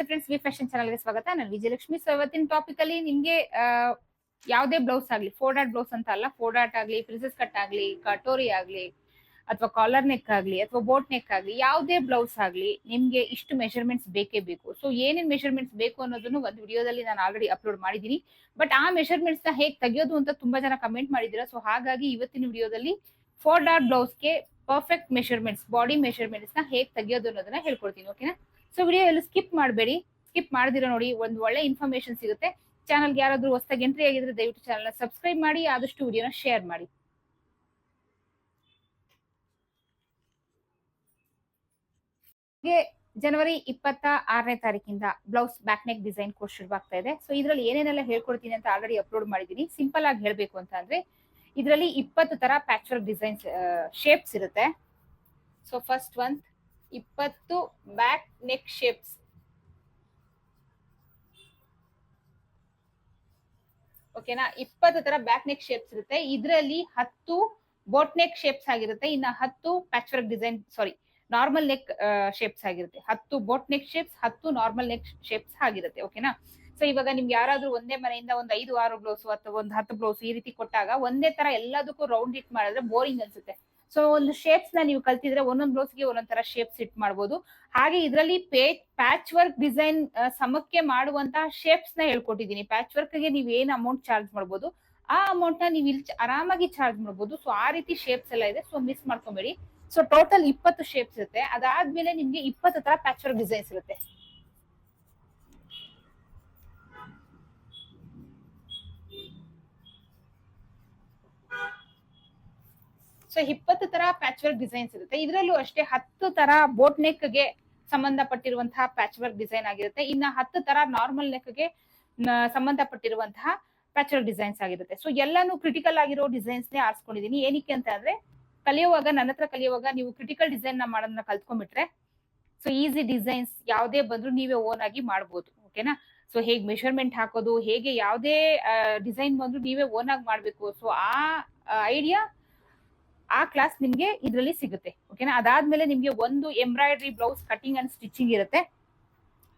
ನಮಸ್ತೆ friends V fashion ಚಾನಲ್ಗೆ ಸ್ವಾಗತ. ನಾನು ವಿಜಯಲಕ್ಷ್ಮಿ. ಸೊ ಇವತ್ತಿನ ಟಾಪಿಕ್ ಅಲ್ಲಿ ನಿಮ್ಗೆ ಯಾವುದೇ ಬ್ಲೌಸ್ ಆಗ್ಲಿ ಫೋರ್ ಡಾಟ್ ಬ್ಲೌಸ್ ಅಂತ ಅಲ್ಲ ಫೋರ್ ಡಾಟ್ ಆಗ್ಲಿ ಪ್ರಿನ್ಸಸ್ ಕಟ್ ಆಗ್ಲಿ, ಕಟೋರಿ ಆಗ್ಲಿ, ಅಥವಾ ಕಾಲರ್ ನೆಕ್ ಆಗ್ಲಿ, ಅಥವಾ ಬೋಟ್ ನೆಕ್ ಆಗ್ಲಿ, ಯಾವುದೇ ಬ್ಲೌಸ್ ಆಗ್ಲಿ, ನಿಮ್ಗೆ ಇಷ್ಟು ಮೆಷರ್ಮೆಂಟ್ಸ್ ಬೇಕೇ ಬೇಕು. ಸೊ ಏನೇನ್ ಮೆಷರ್ಮೆಂಟ್ಸ್ ಬೇಕು ಅನ್ನೋದನ್ನು ಒಂದು ವಿಡಿಯೋದಲ್ಲಿ ನಾನು ಆಲ್ರೆಡಿ ಅಪ್ಲೋಡ್ ಮಾಡಿದ್ದೀನಿ. ಬಟ್ ಆ ಮೆಷರ್ಮೆಂಟ್ಸ್ನ ಹೇಗೆ ತೆಗೆಯೋದು ಅಂತ ತುಂಬಾ ಜನ ಕಮೆಂಟ್ ಮಾಡಿದ್ದೀರಾ. ಸೊ ಹಾಗಾಗಿ ಇವತ್ತಿನ ವಿಡಿಯೋದಲ್ಲಿ ಫೋರ್ ಡಾಟ್ ಬ್ಲೌಸ್ಗೆ ಪರ್ಫೆಕ್ಟ್ ಮೆಷರ್ಮೆಂಟ್ಸ್ ಬಾಡಿ ಮೆಷರ್ಮೆಂಟ್ಸ್ನ ಹೇಗೆ ತೆಗೆಯೋದು ಅನ್ನೋದನ್ನ ಹೇಳ್ಕೊಡ್ತೀನಿ ಓಕೆನಾ ಸೊ ವಿಡಿಯೋ ಎಲ್ಲ ಸ್ಕಿಪ್ ಮಾಡಬೇಡಿ. ಸ್ಕಿಪ್ ಮಾಡಿದಿರೋ ನೋಡಿ ಒಂದು ಒಳ್ಳೆ ಇನ್ಫಾರ್ಮೇಶನ್ ಸಿಗುತ್ತೆ. ಚಾನಲ್ಗೆ ಯಾರಾದರೂ ಹೊಸದಾಗಿ ಎಂಟ್ರಿ ಆಗಿದ್ರೆ ದಯವಿಟ್ಟು ಚಾನಲ್ನ ಸಬ್ಸ್ಕ್ರೈಬ್ ಮಾಡಿ, ಆದಷ್ಟು ವಿಡಿಯೋನ ಶೇರ್ ಮಾಡಿ. ಜನವರಿ ಇಪ್ಪತ್ತ ಆರನೇ ತಾರೀಕಿಂದ blouse back neck design course ಶುರುವಾಗ್ತಾ ಇದೆ. ಸೊ ಇದರಲ್ಲಿ ಏನೇನೆಲ್ಲ ಹೇಳ್ಕೊಡ್ತೀನಿ ಅಂತ ಆಲ್ರೆಡಿ ಅಪ್ಲೋಡ್ ಮಾಡಿದ್ದೀನಿ. ಸಿಂಪಲ್ ಆಗಿ ಹೇಳ್ಬೇಕು ಅಂತ ಅಂದ್ರೆ, ಇದರಲ್ಲಿ ಇಪ್ಪತ್ತು ತರ ಪ್ಯಾಚ್ ವರ್ಕ್ ಡಿಸೈನ್ಸ್ ಶೇಪ್ಸ್ ಇರುತ್ತೆ. ಸೊ ಫಸ್ಟ್ ಒನ್ ಇಪ್ಪತ್ತು ಬ್ಯಾಕ್ ನೆಕ್ ಶೇಪ್ಸ್. ಓಕೆನಾ? ಇಪ್ಪತ್ತು ತರ ಬ್ಯಾಕ್ ನೆಕ್ ಶೇಪ್ಸ್ ಇರುತ್ತೆ. ಇದರಲ್ಲಿ ಹತ್ತು ಬೋಟ್ ನೆಕ್ ಶೇಪ್ಸ್ ಆಗಿರುತ್ತೆ. ಇನ್ನ ಹತ್ತು patch work design, sorry, normal neck shapes ಆಗಿರುತ್ತೆ. ಹತ್ತು ಬೋಟ್ ನೆಕ್ ಶೇಪ್ಸ್, ಹತ್ತು ನಾರ್ಮಲ್ ನೆಕ್ ಶೇಪ್ಸ್ ಆಗಿರುತ್ತೆ. ಓಕೆನಾ? ಸೊ, ಇವಾಗ ನಿಮ್ಗೆ ಯಾರಾದ್ರೂ ಒಂದೇ ಮನೆಯಿಂದ ಒಂದು ಐದು ಆರು ಬ್ಲೌಸ್ ಅಥವಾ ಒಂದು ಹತ್ತು ಬ್ಲೌಸ್ ಈ ರೀತಿ ಕೊಟ್ಟಾಗ ಒಂದೇ ತರ ಎಲ್ಲದಕ್ಕೂ ರೌಂಡ್ ಇಟ್ ಮಾಡಿದ್ರೆ ಬೋರಿಂಗ್ ಅನ್ಸುತ್ತೆ. ಸೊ ಒಂದು ಶೇಪ್ಸ್ನ ನೀವು ಕಲ್ತಿದ್ರೆ ಒಂದೊಂದು ಬ್ಲೌಸ್ಗೆ ಒಂದೊಂದ್ ತರ ಶೇಪ್ಸ್ ಇಟ್ ಮಾಡ್ಬೋದು. ಹಾಗೆ ಇದರಲ್ಲಿ ಪೇ ಪ್ಯಾಚ್ ವರ್ಕ್ ಡಿಸೈನ್ ಸಮಕ್ಕೆ ಮಾಡುವಂತಹ ಶೇಪ್ಸ್ನ ಹೇಳ್ಕೊಟ್ಟಿದ್ದೀನಿ. ಪ್ಯಾಚ್ ವರ್ಕ್ಗೆ ನೀವು ಏನ್ ಅಮೌಂಟ್ ಚಾರ್ಜ್ ಮಾಡ್ಬೋದು, ಆ ಅಮೌಂಟ್ನ ನೀವು ಇಲ್ಲಿ ಆರಾಮಾಗಿ ಚಾರ್ಜ್ ಮಾಡ್ಬೋದು. ಸೊ ಆ ರೀತಿ ಶೇಪ್ಸ್ ಎಲ್ಲ ಇದೆ. ಸೊ ಮಿಸ್ ಮಾಡ್ಕೊಬೇಡಿ. ಸೊ ಟೋಟಲ್ ಇಪ್ಪತ್ತು ಶೇಪ್ಸ್ ಇರುತ್ತೆ. ಅದಾದ್ಮೇಲೆ ನಿಮ್ಗೆ ಇಪ್ಪತ್ತು ತರ ಪ್ಯಾಚ್ ವರ್ಕ್ ಡಿಸೈನ್ಸ್ ಇರುತ್ತೆ. ಸೊ ಇಪ್ಪತ್ತು ತರ ಪ್ಯಾಚ್ ವರ್ಕ್ ಡಿಸೈನ್ಸ್ ಇರುತ್ತೆ. ಇದರಲ್ಲೂ ಅಷ್ಟೇ ಹತ್ತು ತರ ಬೋಟ್ ನೆಕ್ಗೆ ಸಂಬಂಧಪಟ್ಟಿರುವಂತಹ ಪ್ಯಾಚ್ ವರ್ಕ್ ಡಿಸೈನ್ ಆಗಿರುತ್ತೆ. ಇನ್ನ ಹತ್ತು ತರ ನಾರ್ಮಲ್ ನೆಕ್ಗೆ ಸಂಬಂಧಪಟ್ಟಿರುವಂತಹ ಪ್ಯಾಚ್ ವರ್ಕ್ ಡಿಸೈನ್ಸ್ ಆಗಿರುತ್ತೆ. ಸೊ ಎಲ್ಲಾನು ಕ್ರಿಟಿಕಲ್ ಆಗಿರೋ ಡಿಸೈನ್ಸ್ ನೇ ಆರಿಸ್ಕೊಂಡಿದೀನಿ. ಏನಕ್ಕೆ ಅಂತ ಅಂದ್ರೆ, ಕಲಿಯುವಾಗ, ನನ್ನ ಹತ್ರ ಕಲಿಯುವಾಗ ನೀವು ಕ್ರಿಟಿಕಲ್ ಡಿಸೈನ್ನ ಮಾಡೋದನ್ನ ಕಲ್ತ್ಕೊಂಡ್ಬಿಟ್ರೆ ಸೊ ಈಸಿ ಡಿಸೈನ್ಸ್ ಯಾವುದೇ ಬಂದ್ರು ನೀವೇ ಓನ್ ಆಗಿ ಮಾಡ್ಬೋದು. ಓಕೆನಾ ಸೊ ಹೇಗೆ ಮೆಷರ್ಮೆಂಟ್ ಹಾಕೋದು, ಹೇಗೆ ಯಾವುದೇ ಡಿಸೈನ್ ಬಂದ್ರು ನೀವೇ ಓನ್ ಆಗಿ ಮಾಡ್ಬೇಕು. ಸೊ ಆ ಐಡಿಯಾ ಆ ಕ್ಲಾಸ್ ನಿಮ್ಗೆ ಇದರಲ್ಲಿ ಸಿಗುತ್ತೆ ಓಕೆನಾ ಅದಾದ್ಮೇಲೆ ನಿಮ್ಗೆ ಒಂದು embroidery blouse cutting and stitching ಇರುತ್ತೆ.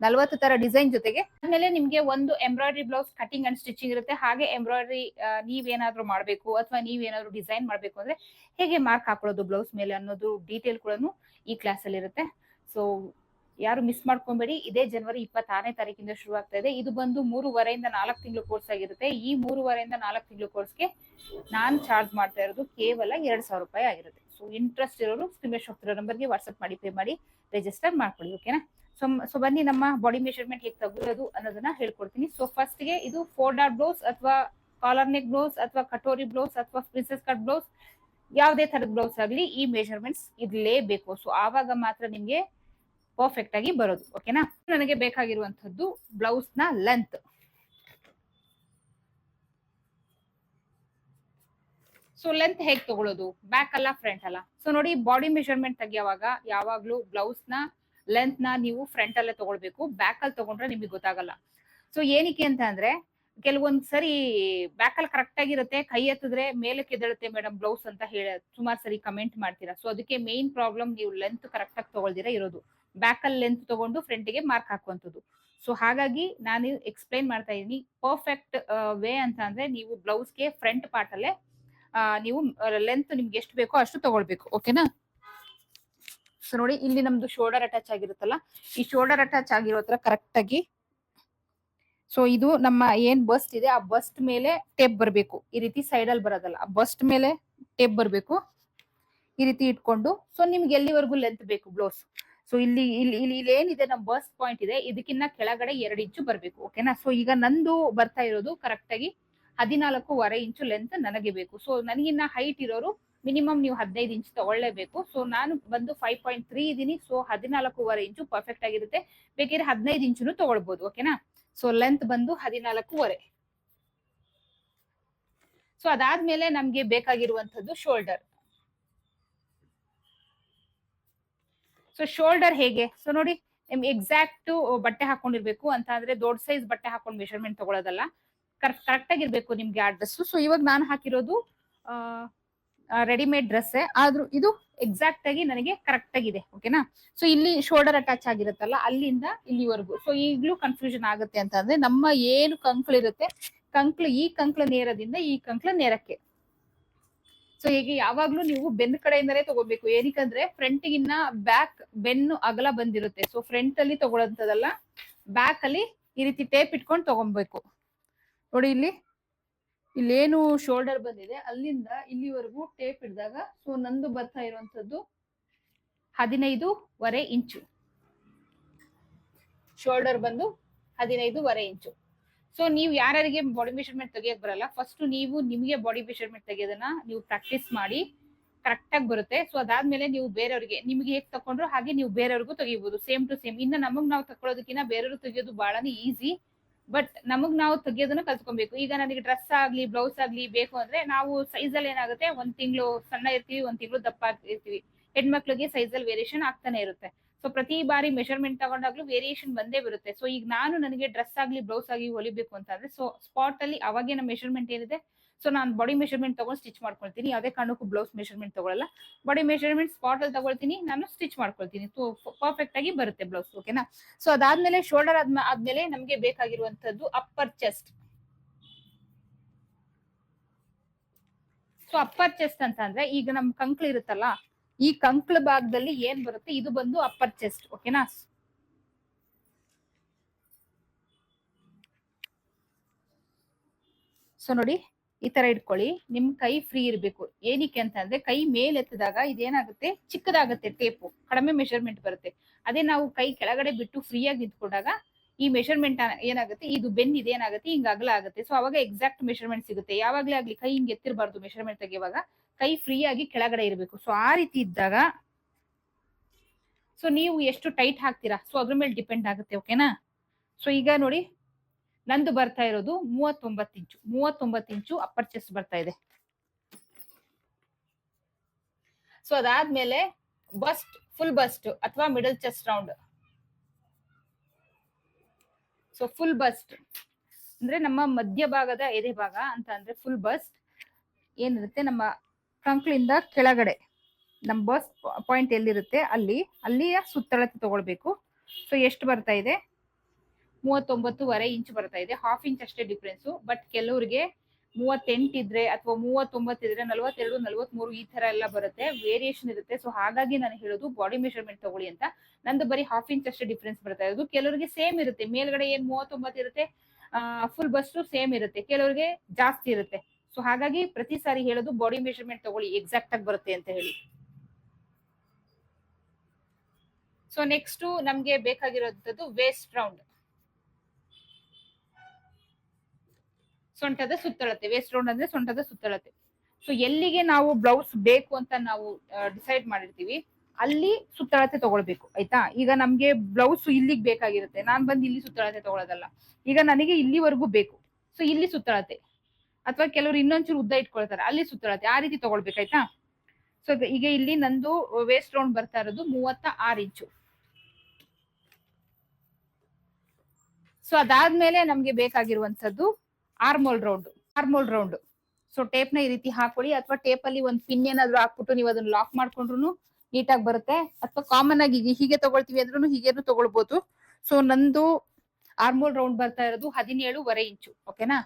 ನಲ್ವತ್ತು ತರ ಡಿಸೈನ್ ಜೊತೆಗೆ. ಆಮೇಲೆ ನಿಮ್ಗೆ ಒಂದು embroidery blouse cutting and stitching ಇರುತ್ತೆ. ಹಾಗೆ ಎಂಬ್ರಾಯ್ಡ್ರಿ ನೀವೇನಾದ್ರೂ ಮಾಡಬೇಕು ಅಥವಾ ನೀವೇನಾದ್ರೂ ಡಿಸೈನ್ ಮಾಡಬೇಕು ಅಂದ್ರೆ ಹೇಗೆ ಮಾರ್ಕ್ ಹಾಕೊಳ್ಳೋದು ಬ್ಲೌಸ್ ಮೇಲೆ ಅನ್ನೋದು ಡೀಟೇಲ್ ಕೂಡ ಈ ಕ್ಲಾಸ್ ಅಲ್ಲಿ ಇರುತ್ತೆ ಸೊ ಯಾರು ಮಿಸ್ ಮಾಡ್ಕೊಬೇಡಿ. ಇದೇ ಜನವರಿ ಇಪ್ಪತ್ತಾರನೇ ತಾರೀಕಿಂದ ಶುರು ಆಗ್ತಾ ಇದೆ. ಇದು ಬಂದು ಮೂರುವರೆಯಿಂದ ನಾಲ್ಕು ತಿಂಗಳು ಕೋರ್ಸ್ ಆಗಿರುತ್ತೆ. ಈ ಮೂರುವರೆಯಿಂದ ನಾಲ್ಕು ತಿಂಗಳು ಕೋರ್ಸ್ಗೆ ನಾನು ಚಾರ್ಜ್ ಮಾಡ್ತಾ ಇರೋದು ಕೇವಲ ಎರಡ್ ಸಾವಿರ ರೂಪಾಯಿ ಆಗಿರುತ್ತೆ. ಸೊ ಇಂಟ್ರೆಸ್ಟ್ ಇರೋರು ಸ್ಕ್ರೀನ್ ಹೋಗ್ತಿರೋ ನಂಬರ್ಗೆ ವಾಟ್ಸ್ಆಪ್ ಮಾಡಿ ಪೇ ಮಾಡಿ ರಿಜಿಸ್ಟರ್ ಮಾಡ್ಕೊಳ್ಳಿ ಓಕೆನಾ ಸೊ ಸೊ ಬನ್ನಿ ನಮ್ಮ ಬಾಡಿ ಮೆಷರ್ಮೆಂಟ್ ಹೇಗೆ ತಗೊಳ್ಳೋದು ಅನ್ನೋದನ್ನ ಹೇಳ್ಕೊಡ್ತೀನಿ. ಸೊ ಫಸ್ಟ್ಗೆ ಇದು ಫೋರ್ ಡಾಟ್ ಬ್ಲೌಸ್ ಅಥವಾ ಕಾಲರ್ ನೆಕ್ ಬ್ಲೌಸ್ ಅಥವಾ ಕಟೋರಿ ಬ್ಲೌಸ್ ಅಥವಾ ಪ್ರಿನ್ಸಸ್ ಕಟ್ ಬ್ಲೌಸ್ ಯಾವುದೇ ಥರದ ಬ್ಲೌಸ್ ಆಗಲಿ ಈ ಮೆಷರ್ಮೆಂಟ್ಸ್ ಇರಲೇಬೇಕು. ಸೊ ಆವಾಗ ಮಾತ್ರ ನಿಮ್ಗೆ ಪರ್ಫೆಕ್ಟ್ ಆಗಿ ಬರೋದು ಓಕೆನಾ ನನಗೆ ಬೇಕಾಗಿರುವಂತದ್ದು ಬ್ಲೌಸ್ನ ಲೆಂತ್ ಸೊ ಲೆಂತ್ ಹೇಗೆ ತಗೊಳ್ಳೋದು ಬ್ಯಾಕ್ ಅಲ್ಲ ಫ್ರಂಟ್ ಅಲ್ಲ? ಸೊ ನೋಡಿ ಬಾಡಿ ಮೆಷರ್ಮೆಂಟ್ ತೆಗಿಯುವಾಗ ಯಾವಾಗ್ಲೂ ಬ್ಲೌಸ್ನ ಲೆಂತ್ನ ನೀವು ಫ್ರಂಟ್ ಅಲ್ಲೇ ತಗೊಳ್ಬೇಕು ಬ್ಯಾಕ್ ಅಲ್ಲಿ ತಗೊಂಡ್ರೆ ನಿಮಗೆ ಗೊತ್ತಾಗಲ್ಲ. ಸೊ ಏನಕ್ಕೆ ಅಂತ ಅಂದ್ರೆ, ಕೆಲವೊಂದ್ ಸರಿ ಬ್ಯಾಕ್ ಅಲ್ಲಿ ಕರೆಕ್ಟ್ ಆಗಿರುತ್ತೆ, ಕೈ ಎತ್ತಿದ್ರೆ ಮೇಲಕ್ಕೆ ಎದ್ದೇಳುತ್ತೆ ಮೇಡಮ್ ಬ್ಲೌಸ್ ಅಂತ ಹೇಳ, ಸುಮಾರು ಸರಿ ಕಮೆಂಟ್ ಮಾಡ್ತೀರಾ? ಸೊ ಅದಕ್ಕೆ ಮೇನ್ ಪ್ರಾಬ್ಲಮ್ ನೀವು ಲೆಂತ್ ಕರೆಕ್ಟ್ ಆಗಿ ತಗೊಳ್ದಿರ ಇರೋದು. ಬ್ಯಾಕ್ ಅಲ್ಲಿ ಲೆಂತ್ ತಗೊಂಡು ಫ್ರಂಟ್ಗೆ ಮಾರ್ಕ್ ಹಾಕುವಂಥದ್ದು. ಸೊ ಹಾಗಾಗಿ ನಾನು ಎಕ್ಸ್ಪ್ಲೈನ್ ಮಾಡ್ತಾ ಇದ್ದೀನಿ ಪರ್ಫೆಕ್ಟ್ ವೇ ಅಂತ ಅಂದ್ರೆ ನೀವು ಬ್ಲೌಸ್ಗೆ ಫ್ರಂಟ್ ಪಾರ್ಟ್ ಅಲ್ಲೇ ನೀವು ಲೆಂತ್ ನಿಮ್ಗೆ ಎಷ್ಟು ಬೇಕೋ ಅಷ್ಟು ತಗೊಳ್ಬೇಕು. ಓಕೆನಾ ಸೊ ನೋಡಿ ಇಲ್ಲಿ ನಮ್ದು ಶೋಲ್ಡರ್ ಅಟ್ಯಾಚ್ ಆಗಿರುತ್ತಲ್ಲ, ಈ ಶೋಲ್ಡರ್ ಅಟ್ಯಾಚ್ ಆಗಿರೋ ಹತ್ರ ಕರೆಕ್ಟ್ ಆಗಿ ಸೊ ಇದು ನಮ್ಮ ಏನ್ ಬಸ್ಟ್ ಇದೆ, ಆ ಬಸ್ಟ್ ಮೇಲೆ ಟೇಪ್ ಬರಬೇಕು. ಈ ರೀತಿ ಸೈಡ್ ಅಲ್ಲಿ ಬರೋದಲ್ಲ, ಆ ಬಸ್ಟ್ ಮೇಲೆ ಟೇಪ್ ಬರಬೇಕು. ಈ ರೀತಿ ಇಟ್ಕೊಂಡು ಸೊ ನಿಮ್ಗೆ ಎಲ್ಲಿವರೆಗೂ ಲೆಂತ್ ಬೇಕು ಬ್ಲೌಸ್ ಸೊ ಇಲ್ಲಿ ಇಲ್ಲಿ ಇಲ್ಲಿ ಇಲ್ಲಿ ಏನಿದೆ? ನಮ್ಮ ಬಸ್ ಪಾಯಿಂಟ್ ಇದೆ. ಇದಕ್ಕಿನ್ನ ಕೆಳಗಡೆ ಎರಡು ಇಂಚು ಬರಬೇಕು ಓಕೆನಾ ಸೊ ಈಗ ನಂದು ಬರ್ತಾ ಇರೋದು ಕರೆಕ್ಟ್ ಆಗಿ ಹದಿನಾಲ್ಕೂವರೆ ಇಂಚು ಲೆಂತ್ ನನಗೆ ಬೇಕು. ಸೊ ನನಗಿನ್ನ ಹೈಟ್ ಇರೋರು ಮಿನಿಮಮ್ ನೀವು ಹದಿನೈದು ಇಂಚ್ ತಗೊಳ್ಳೇಬೇಕು. ಸೊ ನಾನು ಬಂದು ಫೈವ್ ಪಾಯಿಂಟ್ ತ್ರೀ ಇದ್ದೀನಿ ಸೊ ಹದಿನಾಲ್ಕೂವರೆ ಇಂಚು ಪರ್ಫೆಕ್ಟ್ ಆಗಿರುತ್ತೆ. ಬೇಕಿದ್ರೆ ಹದಿನೈದು ಇಂಚುನು ತಗೊಳ್ಬಹುದು ಓಕೆನಾ ಸೊ ಲೆಂತ್ ಬಂದು ಹದಿನಾಲ್ಕೂವರೆ. ಸೊ ಅದಾದ್ಮೇಲೆ ನಮ್ಗೆ ಬೇಕಾಗಿರುವಂತದ್ದು ಶೋಲ್ಡರ್ ಸೊ ಶೋಲ್ಡರ್ ಹೇಗೆ? ಸೊ ನೋಡಿ ನಿಮ್ಗೆ ಎಕ್ಸಾಕ್ಟ್ ಬಟ್ಟೆ ಹಾಕೊಂಡಿರ್ಬೇಕು ಅಂತ ಅಂದ್ರೆ ದೊಡ್ಡ ಸೈಜ್ ಬಟ್ಟೆ ಹಾಕೊಂಡು ಮೆಷರ್ಮೆಂಟ್ ತಗೊಳ್ಳೋದಲ್ಲ ಕರೆಕ್ಟ್ ಕರೆಕ್ಟ್ ಆಗಿರ್ಬೇಕು ನಿಮ್ಗೆ ಆ ಡ್ರೆಸ್ ಸೊ ಇವಾಗ ನಾನು ಹಾಕಿರೋದು ರೆಡಿಮೇಡ್ ಡ್ರೆಸ್ ಆದ್ರೂ ಇದು ಎಕ್ಸಾಕ್ಟ್ ಆಗಿ ನನಗೆ ಕರೆಕ್ಟ್ ಆಗಿದೆ ಓಕೆನಾ ಸೊ ಇಲ್ಲಿ ಶೋಲ್ಡರ್ ಅಟ್ಯಾಚ್ ಆಗಿರುತ್ತಲ್ಲ, ಅಲ್ಲಿಂದ ಇಲ್ಲಿವರೆಗೂ. ಸೊ ಈಗ್ಲೂ ಕನ್ಫ್ಯೂಷನ್ ಆಗುತ್ತೆ ಅಂತ ಅಂದ್ರೆ ನಮ್ಮ ಏನು ಕಂಕ್ಳು ಇರುತ್ತೆ, ಕಂಕ್ಳು ಈ ಕಂಕ್ಳ ನೇರದಿಂದ ಈ ಕಂಕ್ಳ ನೇರಕ್ಕೆ. ಸೊ ಹೀಗೆ ಯಾವಾಗ್ಲೂ ನೀವು ಬೆನ್ನ ಕಡೆಯಿಂದಲೇ ತಗೋಬೇಕು. ಏನಕ್ಕಂದ್ರೆ ಫ್ರಂಟ್ ಗಿನ್ನ ಬ್ಯಾಕ್ ಬೆನ್ನು ಅಗಲ ಬಂದಿರುತ್ತೆ. ಸೊ ಫ್ರಂಟ್ ಅಲ್ಲಿ ತಗೊಳ್ಳೋಂಥದ್ದಲ್ಲ ಬ್ಯಾಕ್ ಅಲ್ಲಿ ಈ ರೀತಿ ಟೇಪ್ ಇಟ್ಕೊಂಡು ತಗೊಬೇಕು. ನೋಡಿ ಇಲ್ಲಿ, ಇಲ್ಲೇನು ಶೋಲ್ಡರ್ ಬಂದಿದೆ. ಅಲ್ಲಿಂದ ಇಲ್ಲಿವರೆಗೂ ಟೇಪ್ ಹಿಡಿದಾಗ ಸೊ ನಂದು ಬರ್ತಾ ಇರುವಂತದ್ದು ಹದಿನೈದುವರೆ ಇಂಚು. ಶೋಲ್ಡರ್ ಬಂದು ಹದಿನೈದುವರೆ ಇಂಚು. ಸೊ ನೀವು ಯಾರ್ಯಾರಿಗೆ ಬಾಡಿ ಮೆಷರ್ಮೆಂಟ್ ತೆಗಿಯಕ್ ಬರಲ್ಲ ಫಸ್ಟ್ ನೀವು ನಿಮಗೆ ಬಾಡಿ ಮೆಷರ್ಮೆಂಟ್ ತೆಗಿಯೋದನ್ನ ನೀವು ಪ್ರಾಕ್ಟೀಸ್ ಮಾಡಿ ಕರೆಕ್ಟ್ ಆಗಿ ಬರುತ್ತೆ. ಸೊ ಅದಾದ್ಮೇಲೆ ನೀವು ಬೇರೆಯವ್ರಿಗೆ, ನಿಮ್ಗೆ ಹೇಗ್ ತಕೊಂಡ್ರು ಹಾಗೆ ನೀವು ಬೇರೆಯವ್ರಿಗೂ ತೆಗಿಬಹುದು ಸೇಮ್ ಟು ಸೇಮ್ ಇನ್ನ ನಮಗ್ ನಾವು ತಕೊಳ್ಳೋದಕ್ಕಿಂತ ಬೇರೆಯವ್ರು ತೆಗಿಯೋದು ಬಹಳನೇ ಈಸಿ ಬಟ್ ನಮಗ್ ನಾವು ತೆಗಿಯೋದನ್ನ ಕಲ್ತ್ಕೊಬೇಕು. ಈಗ ನನಗೆ ಡ್ರೆಸ್ ಆಗ್ಲಿ ಬ್ಲೌಸ್ ಆಗ್ಲಿ ಬೇಕು ಅಂದ್ರೆ ನಾವು ಸೈಜ್ ಅಲ್ಲಿ ಏನಾಗುತ್ತೆ? ಒಂದ್ ತಿಂಗಳು ಸಣ್ಣ ಇರ್ತೀವಿ, ಒಂದ್ ತಿಂಗಳು ದಪ್ಪ ಇರ್ತೀವಿ ಹೆಣ್ಮಕ್ಳಿಗೆ ಸೈಜ್ ಅಲ್ಲಿ ವೇರಿಯೇಷನ್ ಆಗ್ತಾನೆ ಇರುತ್ತೆ. ಸೊ ಪ್ರತಿ ಬಾರಿ ಮೆಷರ್ಮೆಂಟ್ ತಗೊಂಡಾಗ್ಲೂ ವೇರಿಯೇಷನ್ ಬಂದೇ ಬರುತ್ತೆ. ಸೊ ಈಗ ನಾನು ನನಗೆ ಡ್ರೆಸ್ ಆಗಲಿ ಬ್ಲೌಸ್ ಆಗಿ ಹೊಲಿಬೇಕು ಅಂತ ಅಂದ್ರೆ ಸೊ ಸ್ಪಾಟ್ ಅಲ್ಲಿ ಅವಾಗಿನ ಮೆಷರ್ಮೆಂಟ್ ಏನಿದೆ? ಸೊ ನಾನು ಬಾಡಿ ಮೆಷರ್ಮೆಂಟ್ ತಗೊಂಡು ಸ್ಟಿಚ್ ಮಾಡ್ಕೊಳ್ತೀನಿ. ಯಾವುದೇ ಕಾರಣಕ್ಕೂ ಬ್ಲೌಸ್ ಮೆಷರ್ಮೆಂಟ್ ತಗೊಳ್ಳಲ್ಲ ಬಾಡಿ ಮೆಷರ್ಮೆಂಟ್ ಸ್ಪಾಟ್ ಅಲ್ಲಿ ತಗೊಳ್ತೀನಿ, ನಾನು ಸ್ಟಿಚ್ ಮಾಡ್ಕೊಳ್ತೀನಿ. ಪರ್ಫೆಕ್ಟ್ ಆಗಿ ಬರುತ್ತೆ ಬ್ಲೌಸ್ ಓಕೆನಾ ಸೊ ಅದಾದ್ಮೇಲೆ ಶೋಲ್ಡರ್ ಆದ್ಮೇಲೆ ನಮಗೆ ಬೇಕಾಗಿರುವಂತದ್ದು upper chest so upper chest ಅಂತ ಅಂದ್ರೆ, ಈಗ ನಮ್ ಕಂಕ್ಳು ಇರುತ್ತಲ್ಲ ಈ ಕಂಕ್ಳ ಭಾಗದಲ್ಲಿ ಏನ್ ಬರುತ್ತೆ? ಇದು ಬಂದು ಅಪ್ಪರ್ ಚೆಸ್ಟ್ ಓಕೆನಾ ಸೊ ನೋಡಿ, ಈ ತರ ಇಟ್ಕೊಳ್ಳಿ. ನಿಮ್ ಕೈ ಫ್ರೀ ಇರ್ಬೇಕು. ಏನಕ್ಕೆ ಅಂತ ಅಂದ್ರೆ, ಕೈ ಮೇಲ್ ಎತ್ತಿದಾಗ ಇದೇನಾಗುತ್ತೆ? ಚಿಕ್ಕದಾಗುತ್ತೆ ಟೇಪು ಕಡಿಮೆ ಮೆಷರ್ಮೆಂಟ್ ಬರುತ್ತೆ. ಅದೇ ನಾವು ಕೈ ಕೆಳಗಡೆ ಬಿಟ್ಟು ಫ್ರೀ ಆಗಿ ನಿಂತ್ಕೊಂಡಾಗ ಈ ಮೆಷರ್ಮೆಂಟ್ ಏನಾಗುತ್ತೆ? ಇದು ಬೆನ್ ಇದೇನಾಗುತ್ತೆ ಹಿಂಗ ಅಗಲ ಆಗುತ್ತೆ. ಸೊ ಅವಾಗ ಎಕ್ಸಾಕ್ಟ್ ಮೆಷರ್ಮೆಂಟ್ ಸಿಗುತ್ತೆ. ಯಾವಾಗ್ಲೇ ಆಗ್ಲಿ ಕೈ ಹಿಂಗ್ ಎತ್ತಿರಬಾರ್ದು ಮೆಷರ್ಮೆಂಟ್ ತೆಗೆಯುವಾಗ. ಕೈ ಫ್ರೀ ಆಗಿ ಕೆಳಗಡೆ ಇರಬೇಕು. ಸೊ ಆ ರೀತಿ ಇದ್ದಾಗ ಸೊ ನೀವು ಎಷ್ಟು ಟೈಟ್ ಹಾಕ್ತೀರಾ? ಸೊ ಅದ್ರ ಮೇಲೆ ಡಿಪೆಂಡ್ ಆಗುತ್ತೆ ಓಕೆನಾ ಸೊ ಈಗ ನೋಡಿ, ನಂದು ಬರ್ತಾ ಇರೋದು ಮೂವತ್ತೊಂಬತ್ತು ಇಂಚು. ಮೂವತ್ತೊಂಬತ್ತು ಇಂಚು ಅಪ್ಪರ್ ಚೆಸ್ ಬರ್ತಾ ಇದೆ. ಸೊ ಅದಾದ್ಮೇಲೆ ಬಸ್ಟ್ ಫುಲ್ ಬಸ್ಟ್ ಅಥವಾ middle chest round so full bust ಅಂದ್ರೆ ನಮ್ಮ ಮಧ್ಯಭಾಗದ ಎದೆ ಭಾಗ ಅಂತ ಅಂದ್ರೆ ಫುಲ್ ಬಸ್ಟ್ ಏನಿರುತ್ತೆ? ನಮ್ಮ ಕಂಕ್ಳಿಂದ ಕೆಳಗಡೆ, ನಮ್ಮ ಬಸ್ ಪಾಯಿಂಟ್ ಎಲ್ಲಿರುತ್ತೆ ಅಲ್ಲಿ, ಅಲ್ಲಿಯ ಸುತ್ತಳತೆ ತಗೊಳ್ಬೇಕು. ಸೊ ಎಷ್ಟು ಬರ್ತಾ ಇದೆ? ಮೂವತ್ತೊಂಬತ್ತುವರೆ ಇಂಚ್ ಬರ್ತಾ ಇದೆ. ಹಾಫ್ ಇಂಚ್ ಅಷ್ಟೇ ಡಿಫ್ರೆನ್ಸು ಬಟ್ ಕೆಲವರಿಗೆ ಮೂವತ್ತೆಂಟು ಇದ್ರೆ ಅಥವಾ ಮೂವತ್ತೊಂಬತ್ತು ಇದ್ರೆ ನಲವತ್ತೆರಡು, ನಲವತ್ಮೂರು ಈ ತರ ಎಲ್ಲ ಬರುತ್ತೆ. ವೇರಿಯೇಷನ್ ಇರುತ್ತೆ. ಸೊ ಹಾಗಾಗಿ ನಾನು ಹೇಳೋದು ಬಾಡಿ ಮೆಷರ್ಮೆಂಟ್ ತಗೊಳ್ಳಿ ಅಂತ. ನಂದು ಬರೀ ಹಾಫ್ ಇಂಚ್ ಅಷ್ಟೇ ಡಿಫ್ರೆನ್ಸ್ ಬರ್ತಾ ಇರೋದು. ಕೆಲವರಿಗೆ ಸೇಮ್ ಇರುತ್ತೆ. ಮೇಲ್ಗಡೆ ಏನ್ ಮೂವತ್ತೊಂಬತ್ತು ಇರುತ್ತೆ ಫುಲ್ ಬಸ್ ಸೇಮ್ ಇರುತ್ತೆ. ಕೆಲವರಿಗೆ ಜಾಸ್ತಿ ಇರುತ್ತೆ. ಸೊ ಹಾಗಾಗಿ ಪ್ರತಿ ಸಾರಿ ಹೇಳೋದು ಬಾಡಿ ಮೆಷರ್ಮೆಂಟ್ ತಗೊಳ್ಳಿ ಎಕ್ಸಾಕ್ಟ್ ಆಗಿ ಬರುತ್ತೆ ಅಂತ ಹೇಳಿ. ಸೊ ನೆಕ್ಸ್ಟ್ ನಮ್ಗೆ ಬೇಕಾಗಿರೋದು ವೇಸ್ಟ್ ರೌಂಡ್ ಸೊಂಟದ ಸುತ್ತಳತೆ ವೇಸ್ಟ್ ರೌಂಡ್ ಅಂದ್ರೆ ಸೊಂಟದ ಸುತ್ತಳತೆ. ಸೊ ಎಲ್ಲಿಗೆ ನಾವು ಬ್ಲೌಸ್ ಬೇಕು ಅಂತ ನಾವು ಡಿಸೈಡ್ ಮಾಡಿರ್ತೀವಿ, ಅಲ್ಲಿ ಸುತ್ತಳತೆ ತಗೊಳ್ಬೇಕು, ಆಯ್ತಾ? ಈಗ ನಮ್ಗೆ ಬ್ಲೌಸ್ ಇಲ್ಲಿಗೆ ಬೇಕಾಗಿರುತ್ತೆ. ನಾನ್ ಬಂದು ಇಲ್ಲಿ ಸುತ್ತಳತೆ ತಗೊಳ್ಳೋದಲ್ಲ ಈಗ ನನಗೆ ಇಲ್ಲಿವರೆಗೂ ಬೇಕು. ಸೊ ಇಲ್ಲಿ ಸುತ್ತಳತೆ. ಅಥವಾ ಕೆಲವರು ಇನ್ನೊಂಚೂರು ಉದ್ದ ಇಟ್ಕೊಳ್ತಾರೆ, ಅಲ್ಲಿ ಸುತ್ತಳತೆ, ಆ ರೀತಿ ತಗೊಳ್ಬೇಕಾಯ್ತಾ ಸೊ ಈಗ ಇಲ್ಲಿ ನಂದು ವೇಸ್ಟ್ ರೌಂಡ್ ಬರ್ತಾ ಇರೋದು ಮೂವತ್ತ ಆರು ಇಂಚು. ಸೊ ಅದಾದ್ಮೇಲೆ ನಮ್ಗೆ ಬೇಕಾಗಿರುವಂತದ್ದು armhole round armhole round so ಟೇಪ್ನ ಈ ರೀತಿ ಹಾಕೊಳ್ಳಿ, ಅಥವಾ ಟೇಪ್ ಅಲ್ಲಿ ಒಂದ್ ಪಿನ್ ಏನಾದ್ರು ಹಾಕ್ಬಿಟ್ಟು ನೀವು ಅದನ್ನ ಲಾಕ್ ಮಾಡ್ಕೊಂಡ್ರು ನೀಟಾಗಿ ಬರುತ್ತೆ. ಅಥವಾ ಕಾಮನ್ ಆಗಿ ಹೀಗೆ- ಹೀಗೆ ತಗೊಳ್ತೀವಿ ಅಂದ್ರೂ ಹೀಗೇನು ತಗೊಳ್ಬಹುದು ಸೊ ನಂದು ಆರ್ಮೋಲ್ ರೌಂಡ್ ಬರ್ತಾ ಇರೋದು ಹದಿನೇಳುವರೆ ಇಂಚು ಓಕೆನಾ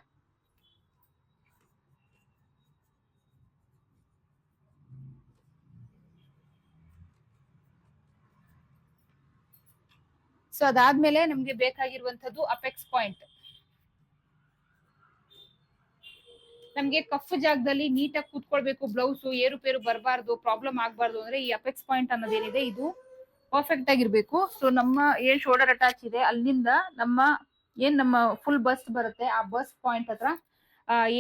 ಸೊ ಅದಾದ್ಮೇಲೆ ನಮ್ಗೆ ಬೇಕಾಗಿರುವಂತದ್ದು ಅಪೆಕ್ಸ್ ಪಾಯಿಂಟ್ ನಮ್ಗೆ ಕಫ್ ಜಾಗದಲ್ಲಿ ನೀಟಾಗಿ ಕೂತ್ಕೊಳ್ಬೇಕು ಬ್ಲೌಸ್ ಏರುಪೇರು ಬರಬಾರ್ದು ಪ್ರಾಬ್ಲಮ್ ಆಗ್ಬಾರ್ದು ಅಂದ್ರೆ ಈ ಅಪೆಕ್ಸ್ ಪಾಯಿಂಟ್ ಅನ್ನೋದೇನಿದೆ, ಇದು ಪರ್ಫೆಕ್ಟ್ ಆಗಿರ್ಬೇಕು. ಸೊ ನಮ್ಮ ಏನ್ ಶೋಲ್ಡರ್ ಅಟ್ಯಾಚ್ ಇದೆ, ಅಲ್ಲಿಂದ ನಮ್ಮ, ಏನ್ ನಮ್ಮ ಫುಲ್ ಬಸ್ ಬರುತ್ತೆ, ಆ ಬಸ್ ಪಾಯಿಂಟ್ ಹತ್ರ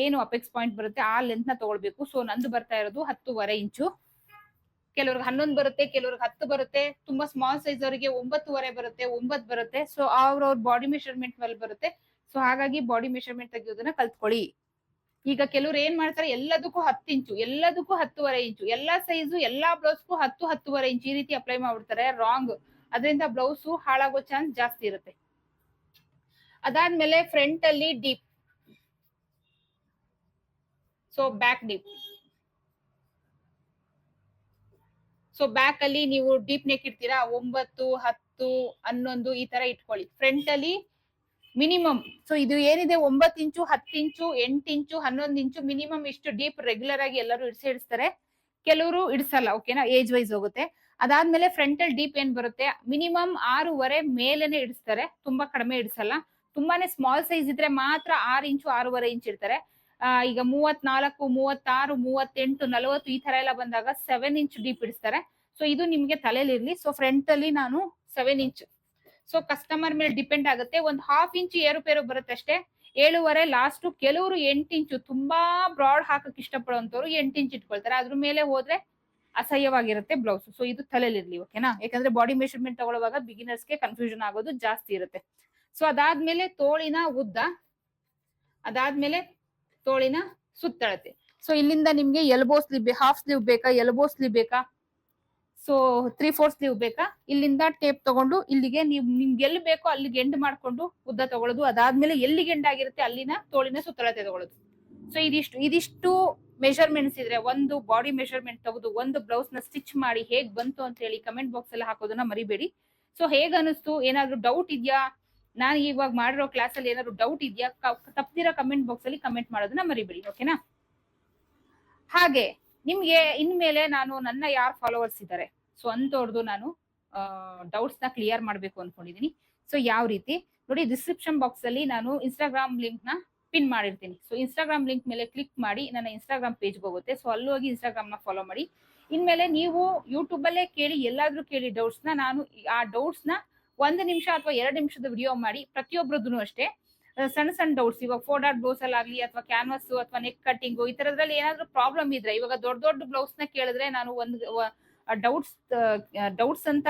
ಏನು ಅಪೆಕ್ಸ್ ಪಾಯಿಂಟ್ ಬರುತ್ತೆ, ಆ ಲೆಂತ್ನ ತಗೊಳ್ಬೇಕು. ಸೊ ನಂದು ಬರ್ತಾ ಇರೋದು ಹತ್ತುವರೆ ಇಂಚು. ಕೆಲವ್ರಿಗೆ ಹನ್ನೊಂದು ಬರುತ್ತೆ, ಕೆಲವ್ರಿಗೆ ಹತ್ತು ಬರುತ್ತೆ, ತುಂಬಾ ಸ್ಮಾಲ್ ಸೈಜ್ ಅವರಿಗೆ ಒಂಬತ್ತುವರೆ ಬರುತ್ತೆ, ಒಂಬತ್ತು ಬರುತ್ತೆ. ಸೊ ಅವ್ರವ್ರ ಬಾಡಿ ಮೆಷರ್ಮೆಂಟ್ ಮೇಲೆ ಬರುತ್ತೆ. ಸೊ ಹಾಗಾಗಿ ಬಾಡಿ ಮೆಷರ್ಮೆಂಟ್ ತೆಗೆಯೋದನ್ನ ಕಲ್ತ್ಕೊಳ್ಳಿ. ಈಗ ಕೆಲವ್ರು ಏನ್ ಮಾಡ್ತಾರೆ, ಎಲ್ಲದಕ್ಕೂ ಹತ್ತು ಇಂಚು, ಎಲ್ಲದಕ್ಕೂ ಹತ್ತುವರೆ ಇಂಚು, ಎಲ್ಲಾ ಸೈಜು ಎಲ್ಲಾ ಬ್ಲೌಸ್ಗೂ ಹತ್ತು, ಹತ್ತುವರೆ ಇಂಚು ಈ ರೀತಿ ಅಪ್ಲೈ ಮಾಡ್ಬಿಡ್ತಾರೆ ರಾಂಗ್ ಅದರಿಂದ ಬ್ಲೌಸ್ ಹಾಳಾಗೋ ಚಾನ್ಸ್ ಜಾಸ್ತಿ ಇರುತ್ತೆ. ಅದಾದ್ಮೇಲೆ ಫ್ರಂಟ್ ಅಲ್ಲಿ deep so back deep so back ಅಲ್ಲಿ ನೀವು ಡೀಪ್ ನೆಕ್ ಇಡ್ತೀರಾ? ಒಂಬತ್ತು, ಹತ್ತು, ಹನ್ನೊಂದು ಈ ತರ ಇಟ್ಕೊಳ್ಳಿ. ಫ್ರಂಟ್ ಅಲ್ಲಿ ಮಿನಿಮಮ್ ಸೊ ಇದು ಏನಿದೆ? ಒಂಬತ್ತು ಇಂಚು, ಹತ್ತು ಇಂಚು, ಎಂಟು ಇಂಚು, ಹನ್ನೊಂದು ಇಂಚು ಮಿನಿಮಮ್ ಇಷ್ಟು ಡೀಪ್ ರೆಗ್ಯುಲರ್ ಆಗಿ ಎಲ್ಲರೂ ಇಡ್ಸಿ ಇಡಿಸ್ತಾರೆ. ಕೆಲವರು ಇಡಿಸಲ್ಲ ಓಕೆನಾ ಏಜ್ ವೈಸ್ ಹೋಗುತ್ತೆ. ಅದಾದ್ಮೇಲೆ ಫ್ರಂಟಲ್ ಡೀಪ್ ಏನ್ ಬರುತ್ತೆ? ಮಿನಿಮಮ್ ಆರೂವರೆ ಮೇಲೇನೆ ಇಡಿಸ್ತಾರೆ. ತುಂಬಾ ಕಡಿಮೆ ಇಡಿಸಲ್ಲ. ತುಂಬಾನೇ ಸ್ಮಾಲ್ ಸೈಜ್ ಇದ್ರೆ ಮಾತ್ರ ಆರು ಇಂಚು, ಆರೂವರೆ ಇಂಚ್ ಇಡ್ತಾರೆ. ಈಗ ಮೂವತ್ನಾಲ್ಕು, ಮೂವತ್ತಾರು, ಮೂವತ್ತೆಂಟು, ನಲವತ್ತು ಈ ತರ ಎಲ್ಲ ಬಂದಾಗ ಸೆವೆನ್ ಇಂಚ್ ಡೀಪ್ ಇಡಿಸ್ತಾರೆ. ಸೊ ಇದು ನಿಮ್ಗೆ ತಲೆಲಿರ್ಲಿ. ಸೊ ಫ್ರಂಟ್ ಅಲ್ಲಿ ನಾನು ಸೆವೆನ್ ಇಂಚ್ ಸೊ ಕಸ್ಟಮರ್ ಮೇಲೆ ಡಿಪೆಂಡ್ ಆಗುತ್ತೆ. ಒಂದು ಹಾಫ್ ಇಂಚ್ ಏರುಪೇರು ಬರುತ್ತೆ ಅಷ್ಟೇ. ಏಳುವರೆ ಲಾಸ್ಟ್ ಕೆಲವರು ಎಂಟು ಇಂಚು ತುಂಬಾ ಬ್ರಾಡ್ ಹಾಕಕ್ ಇಷ್ಟಪಡುವಂತವ್ರು ಎಂಟು ಇಂಚ್ ಇಟ್ಕೊಳ್ತಾರೆ. ಅದ್ರ ಮೇಲೆ ಹೋದ್ರೆ ಅಸಹ್ಯವಾಗಿರುತ್ತೆ ಬ್ಲೌಸ್ ಸೊ ಇದು ತಲೆಲಿರ್ಲಿ ಓಕೆನಾ ಯಾಕಂದ್ರೆ ಬಾಡಿ ಮೆಷರ್ಮೆಂಟ್ ತಗೊಳ್ಳುವಾಗ ಬಿಗಿನರ್ಸ್ಗೆ ಕನ್ಫ್ಯೂಷನ್ ಆಗೋದು ಜಾಸ್ತಿ ಇರುತ್ತೆ. ಸೊ ಅದಾದ್ಮೇಲೆ ತೋಳಿನ ಉದ್ದ. ಅದಾದ್ಮೇಲೆ ತೋಳಿನ ಸುತ್ತಳತೆ ಸೊ ಇಲ್ಲಿಂದ ನಿಮ್ಗೆ ಎಲ್ಬೋ ಸ್ಲೀವ್ ಹಾಫ್ ಸ್ಲೀವ್ ಬೇಕಾ ಎಲ್ಬೋ ಸ್ಲೀವ್ ಬೇಕಾ? ಸೊ ತ್ರೀ ಫೋರ್ ಸ್ಲೀವ್ ಬೇಕಾ? ಇಲ್ಲಿಂದ ಟೇಪ್ ತಗೊಂಡು ಇಲ್ಲಿಗೆ ನೀವು, ನಿಮ್ಗೆ ಎಲ್ಲಿ ಬೇಕೋ ಅಲ್ಲಿಗೆ ಎಂಡ್ ಮಾಡ್ಕೊಂಡು ಉದ್ದ ತಗೊಳ್ಳೋದು. ಅದಾದ್ಮೇಲೆ ಎಲ್ಲಿಗೆ ಎಂಡ್ ಆಗಿರುತ್ತೆ ಅಲ್ಲಿನ ತೋಳಿನ ಸುತ್ತಳತೆ ತಗೊಳ್ಳೋದು. ಸೊ ಇದಿಷ್ಟು ಇದಿಷ್ಟು ಮೆಷರ್ಮೆಂಟ್ಸ್ ಇದ್ರೆ, ಒಂದು ಬಾಡಿ ಮೆಷರ್ಮೆಂಟ್ ತಗೋದು, ಒಂದು ಬ್ಲೌಸ್ನ ಸ್ಟಿಚ್ ಮಾಡಿ ಹೇಗ್ ಬಂತು ಅಂತ ಹೇಳಿ ಕಮೆಂಟ್ ಬಾಕ್ಸ್ ಅಲ್ಲಿ ಹಾಕೋದನ್ನ ಮರಿಬೇಡಿ. ಸೊ ಹೇಗ ಅನಿಸ್ತು ಏನಾದ್ರು ಡೌಟ್ ಇದೆಯಾ? ನಾನು ಇವಾಗ ಮಾಡಿರೋ ಕ್ಲಾಸ್ ಅಲ್ಲಿ ಏನಾದ್ರು ಡೌಟ್ ಇದೆಯಾ? ತಪ್ಪದಿರೋ ಕಮೆಂಟ್ ಬಾಕ್ಸ್ ಅಲ್ಲಿ ಕಮೆಂಟ್ ಮಾಡೋದನ್ನ ಮರಿಬೇಡಿ ಓಕೆನಾ ಹಾಗೆ, ನಿಮ್ಗೆ ಇನ್ಮೇಲೆ ನಾನು ನನ್ನ ಯಾರು ಫಾಲೋವರ್ಸ್ ಇದ್ದಾರೆ ಸೊ ಅಂತವ್ರದ್ದು ನಾನು ಡೌಟ್ಸ್ನ ಕ್ಲಿಯರ್ ಮಾಡ್ಬೇಕು ಅನ್ಕೊಂಡಿದೀನಿ. ಸೊ ಯಾವ ರೀತಿ? ನೋಡಿ ಡಿಸ್ಕ್ರಿಪ್ಷನ್ ಬಾಕ್ಸ್ ಅಲ್ಲಿ ನಾನು ಇನ್ಸ್ಟಾಗ್ರಾಮ್ ಲಿಂಕ್ನ ಪಿನ್ ಮಾಡಿರ್ತೀನಿ. ಸೊ ಇನ್ಸ್ಟಾಗ್ರಾಮ್ ಲಿಂಕ್ ಮೇಲೆ ಕ್ಲಿಕ್ ಮಾಡಿ ನನ್ನ ಇನ್ಸ್ಟಾಗ್ರಾಮ್ ಪೇಜ್ಗೆ ಹೋಗುತ್ತೆ. ಸೊ ಅಲ್ಲಿ ಹೋಗಿ ಇನ್ಸ್ಟಾಗ್ರಾಮ್ನ ಫಾಲೋ ಮಾಡಿ. ಇನ್ಮೇಲೆ ನೀವು ಯೂಟ್ಯೂಬ್ ಅಲ್ಲೇ ಕೇಳಿ, ಎಲ್ಲಾದ್ರೂ ಕೇಳಿ ಡೌಟ್ಸ್ನ, ನಾನು ಆ ಡೌಟ್ಸ್ನ ಒಂದು ನಿಮಿಷ ಅಥವಾ ಎರಡು ನಿಮಿಷದ ವಿಡಿಯೋ ಮಾಡಿ ಪ್ರತಿಯೊಬ್ಬರದ್ದು ಅಷ್ಟೇ. ಸಣ್ಣ ಸಣ್ಣ ಡೌಟ್ಸ್ ಇವಾಗ ಫೋರ್ ಡಾಟ್ ಬ್ಲೌಸ್ ಅಲ್ಲಿ ಆಗ್ಲಿ ಅಥವಾ ಕ್ಯಾನ್ವಸ್ ಅಥವಾ ನೆಕ್ ಕಟ್ಟಿಂಗು ಈ ತರದ್ರಲ್ಲಿ ಏನಾದ್ರೂ ಪ್ರಾಬ್ಲಮ್ ಇದ್ರೆ, ಇವಾಗ ದೊಡ್ಡ ದೊಡ್ಡ ಬ್ಲೌಸ್ನ ಕೇಳಿದ್ರೆ ನಾನು ಒಂದು ಡೌಟ್ಸ್ ಡೌಟ್ಸ್ ಅಂತ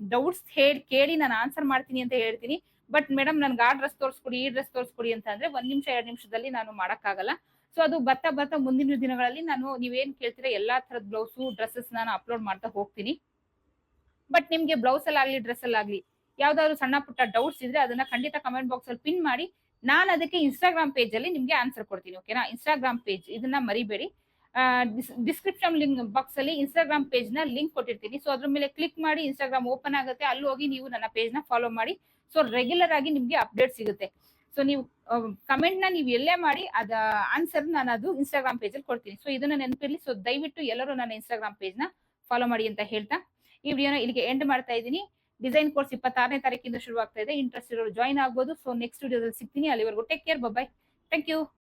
ಡೌಟ್ಸ್ ಹೇಳಿ, ಕೇಳಿ ನಾನು ಆನ್ಸರ್ ಮಾಡ್ತೀನಿ ಅಂತ ಹೇಳ್ತೀನಿ. ಬಟ್ ಮೇಡಮ್ ನನ್ಗೆ ಆ ಡ್ರೆಸ್ ತೋರಿಸ್ಕೊಡಿ, ಈ ಡ್ರೆಸ್ ತೋರಿಸ್ಕೊಡಿ ಅಂತ ಅಂದ್ರೆ ಒಂದ್ ನಿಮಿಷ, ಎರಡು ನಿಮಿಷದಲ್ಲಿ ನಾನು ಮಾಡೋಕ್ಕಾಗಲ್ಲ. ಸೊ ಅದು ಬರ್ತಾ ಬರ್ತಾ ಮುಂದಿನ ದಿನಗಳಲ್ಲಿ ನಾನು ನೀವೇನ್ ಕೇಳ್ತೀರಾ ಎಲ್ಲಾ ತರದ ಬ್ಲೌಸು ಡ್ರೆಸ್ಸಸ್ ನಾನು ಅಪ್ಲೋಡ್ ಮಾಡ್ತಾ ಹೋಗ್ತೀನಿ. ಬಟ್ ನಿಮ್ಗೆ ಬ್ಲೌಸ್ ಅಲ್ಲಿ ಆಗ್ಲಿ ಡ್ರೆಸ್ ಅಲ್ಲಿ ಆಗ್ಲಿ ಯಾವ್ದಾದ್ರು ಸಣ್ಣ ಪುಟ್ಟ ಡೌಟ್ಸ್ ಇದ್ರೆ ಅದನ್ನ ಖಂಡಿತ ಕಮೆಂಟ್ ಬಾಕ್ಸ್ ಅಲ್ಲಿ ಪಿನ್ ಮಾಡಿ, ನಾನು ಅದಕ್ಕೆ ಇನ್ಸ್ಟಾಗ್ರಾಮ್ ಪೇಜ್ ಅಲ್ಲಿ ನಿಮ್ಗೆ ಆನ್ಸರ್ ಕೊಡ್ತೀನಿ ಓಕೆನಾ ಇನ್ಸ್ಟಾಗ್ರಾಮ್ ಪೇಜ್ ಇದನ್ನ ಮರಿಬೇಡಿ. ಡಿಸ್ಕ್ರಿಪ್ಷನ್ ಲಿಂಕ್ ಬಾಕ್ಸ್ ಅಲ್ಲಿ ಇನ್ಸ್ಟಾಗ್ರಾಮ್ ಪೇಜ್ನ ಲಿಂಕ್ ಕೊಟ್ಟಿರ್ತೀನಿ. ಸೊ ಅದ್ರ ಮೇಲೆ ಕ್ಲಿಕ್ ಮಾಡಿ ಇನ್ಸ್ಟಾಗ್ರಾಮ್ ಓಪನ್ ಆಗುತ್ತೆ. ಅಲ್ಲಿ ಹೋಗಿ ನೀವು ನನ್ನ ಪೇಜ್ನ ಫಾಲೋ ಮಾಡಿ. ಸೊ ರೆಗ್ಯುಲರ್ ಆಗಿ ನಿಮ್ಗೆ ಅಪ್ಡೇಟ್ ಸಿಗುತ್ತೆ. ಸೊ ನೀವು ಕಮೆಂಟ್ನ ನೀವು ಎಲ್ಲೇ ಮಾಡಿ, ಅದ ಆನ್ಸರ್ ನಾನು ಅದು ಇನ್ಸ್ಟಾಗ್ರಾಮ್ ಪೇಜ್ ಅಲ್ಲಿ ಕೊಡ್ತೀನಿ. ಸೊ ಇದನ್ನ ನೆನಪಿರ್ಲಿ. ಸೊ ದಯವಿಟ್ಟು ಎಲ್ಲರೂ ನನ್ನ ಇನ್ಸ್ಟಾಗ್ರಾಮ್ ಪೇಜ್ನ ಫಾಲೋ ಮಾಡಿ ಅಂತ ಹೇಳ್ತಾ ಈ ವಿಡಿಯೋನ ಇಲ್ಲಿಗೆ ಎಂಡ್ ಮಾಡ್ತಾ ಇದ್ದೀನಿ. ಡಿಸೈನ್ ಕೋರ್ಸ್ ಇಪ್ಪತ್ತಾರನೇ ತಾರೀಕಿಂದ ಶುರು ಆಗ್ತಾ ಇದೆ. ಇಂಟ್ರೆಸ್ಟ್ ಇರೋರು ಜಾಯಿನ್ ಆಗ್ಬೋದು. ಸೊ ನೆಕ್ಸ್ಟ್ ವಿಡಿಯೋದಲ್ಲಿ ಸಿಗ್ತೀನಿ. ಅಲ್ಲಿವರೆಗೂ take care bye thank you